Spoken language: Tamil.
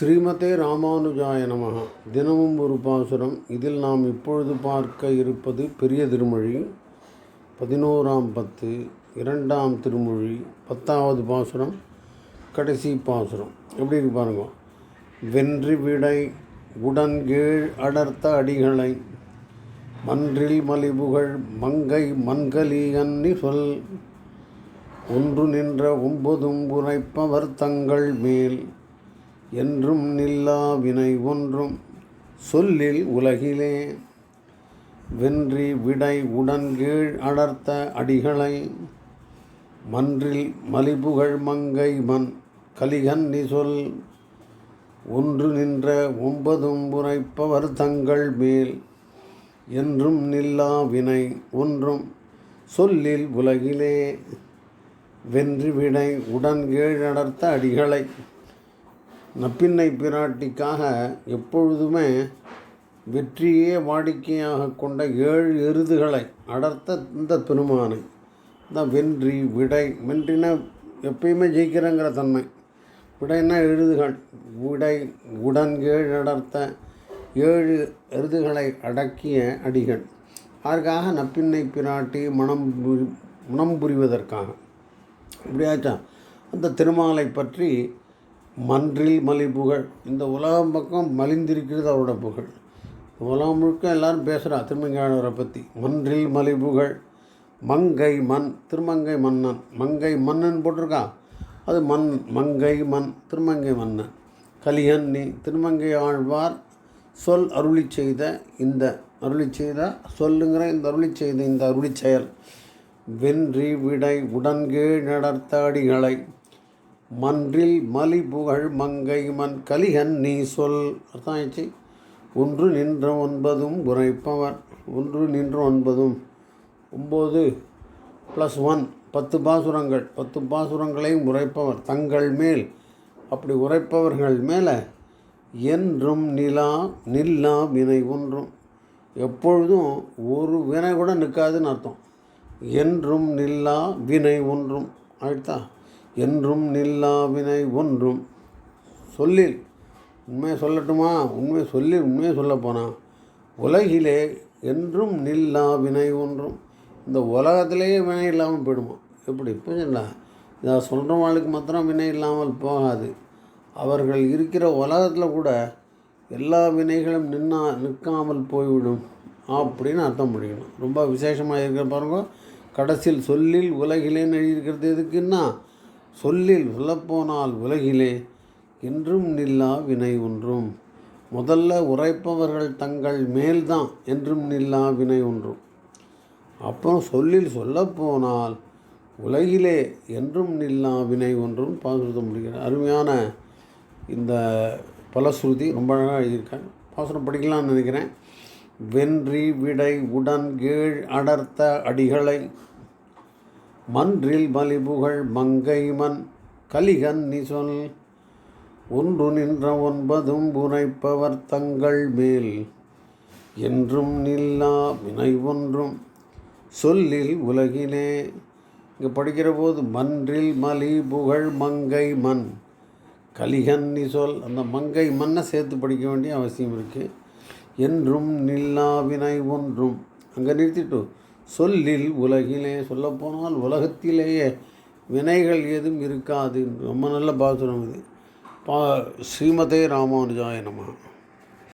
ஸ்ரீமதே ராமானுஜாய நமகா. தினமும் ஒரு பாசுரம். இதில் நாம் இப்பொழுது பார்க்க இருப்பது பெரிய திருமொழி. பதினோராம் பத்து இரண்டாம் திருமொழி பத்தாவது பாசுரம் கடைசி பாசுரம். எப்படி இருக்கு பாருங்க. வென்றி விடை உடன்கீழ் அடர்த்த அடிகளை மன்றில் மலிபுகழ் மங்கை மண்கலி அன்னி சொல் ஒன்று நின்ற ஒன்பதும் உரைப்பவர் தங்கள் மேல். என்றும் நில்லா வினை ஒன்றும் சொல்லில் உலகிலே. வென்றி விடை உடன்கீழ் அடர்த்த அடிகளை மன்றில் மலிபுகழ் மங்கை மண் கலிகன்னி சொல் ஒன்று நின்ற ஒன்பதும் உரைப்பவர் தங்கள் மேல். என்றும் நில்லா வினை ஒன்றும் சொல்லில் உலகிலே. வென்று விடை உடன்கீழ் அடர்த்த அடிகளை நப்பின்னை பிராட்டிக்காக எப்பொழுதுமே வெற்றியே வாடிக்கையாக கொண்ட ஏழு எருதுகளை அடர்த்த இந்த பெருமானை. தான் வென்றி விடை வென்றினா எப்பயுமே ஜெயிக்கிறங்கிற தன்மை. விடைன்னா எழுதுகள் விடை உடன் ஏழு அடர்த்த ஏழு எருதுகளை அடக்கிய அடிகள். அதற்காக நப்பின்னை பிராட்டி மனம் புரி மனம் புரிவதற்காக. இப்படியாச்சா அந்த திருமாலை பற்றி மன்றில் மலி புகழ். இந்த உலகம் பக்கம் மலிந்திருக்கிறது அவரோட புகழ். உலகம் முழுக்க எல்லாரும் பேசுகிறா திருமங்கையானவரை பற்றி மன்றில் மலி புகழ். மங்கை மண் திருமங்கை மன்னன். மங்கை மன்னன் போட்டிருக்கான் அது மண் மங்கை மண் திருமங்கை மன்னன். கலியன்னி திருமங்கை ஆழ்வார் சொல் அருளி செய்த இந்த அருளி செய்த சொல்லுங்கிற இந்த அருளி செய்த இந்த அருளி செயல். வென்றி விடை உடன்கீழ் நடர்த்த அடிகளை மன்றில் மலி புகழ் மங்கை மண் கலிகன் நீ சொல். அர்த்தம் ஆயிடுச்சு ஒன்று நின்ற ஒன்பதும் உரைப்பவர். ஒன்று நின்ற ஒன்பதும். ஒம்பது ப்ளஸ் ஒன் பத்து பாசுரங்கள். பத்து பாசுரங்களையும் உரைப்பவர். தங்கள் மேல். அப்படி உரைப்பவர்கள் மேலே என்றும் நிலா நில்லா வினை ஒன்றும். எப்பொழுதும் ஒரு வினை கூட நிற்காதுன்னு அர்த்தம். என்றும் நில்லா வினை ஒன்றும். ஆயிடுதா என்றும் நில்லா வினை ஒன்றும். சொல்லில். உண்மையை சொல்லட்டுமா? உண்மை சொல்லி உண்மையை சொல்ல போனால் உலகிலே என்றும் நில்லா வினை ஒன்றும். இந்த உலகத்திலேயே வினை இல்லாமல் போயிடுமா? எப்படி? புரிஞ்சுங்களா இதை சொல்கிறவங்களுக்கு மாத்திரம் வினை இல்லாமல் போகாது. அவர்கள் இருக்கிற உலகத்தில் கூட எல்லா வினைகளும் நின்னா நிற்காமல் போய்விடும் அப்படின்னு அர்த்தம் பண்ணிக்கணும் ரொம்ப விசேஷமாக இருக்கிற பாருங்க. கடைசியில் சொல்லில் உலகிலேன்னு எழுதியிருக்கிறது எதுக்குன்னா சொல்லில் சொல்லப்போனால் உலகிலே என்றும் நில்லா வினை ஒன்றும். முதல்ல உரைப்பவர்கள் தங்கள் மேல்தான் என்றும் நில்லா வினை ஒன்றும். அப்புறம் சொல்லில் சொல்லப்போனால் உலகிலே என்றும் நில்லா வினை ஒன்றும் பாசுரத்தை முடிக்கிறார். அருமையான இந்த பலஸ்ருதி ரொம்ப அழகாக எழுதியிருக்கேன் பாசுரம் படிக்கலாம்னு நினைக்கிறேன். வென்றி விடை உடன் கீழ் அடர்த்த அடிகளை மன்றில் மலிபுகழ் மங்கை மண் கலிகன் நீ சொல் ஒன்று நின்ற ஒன்பதும் புனைப்பவர் தங்கள் மேல். என்றும் நில்லா வினை ஒன்றும் சொல்லில் உலகிலே இங்கே படிக்கிற போது மன்றில் மலி புகழ் மங்கை மண் கலிகன் நீ சொல் அந்த மங்கை மண்ணை சேர்த்து படிக்க வேண்டிய அவசியம் இருக்குது என்றும் நில்லா வினை ஒன்றும். அங்கே நிறுத்திட்டு சொல்லில் உலகிலே சொல்லப்போனால் உலகத்திலேயே வினைகள் எதுவும் இருக்காது. ரொம்ப நல்ல பாசுரம் இது. பா ஸ்ரீமதே ராமானுஜாய நம.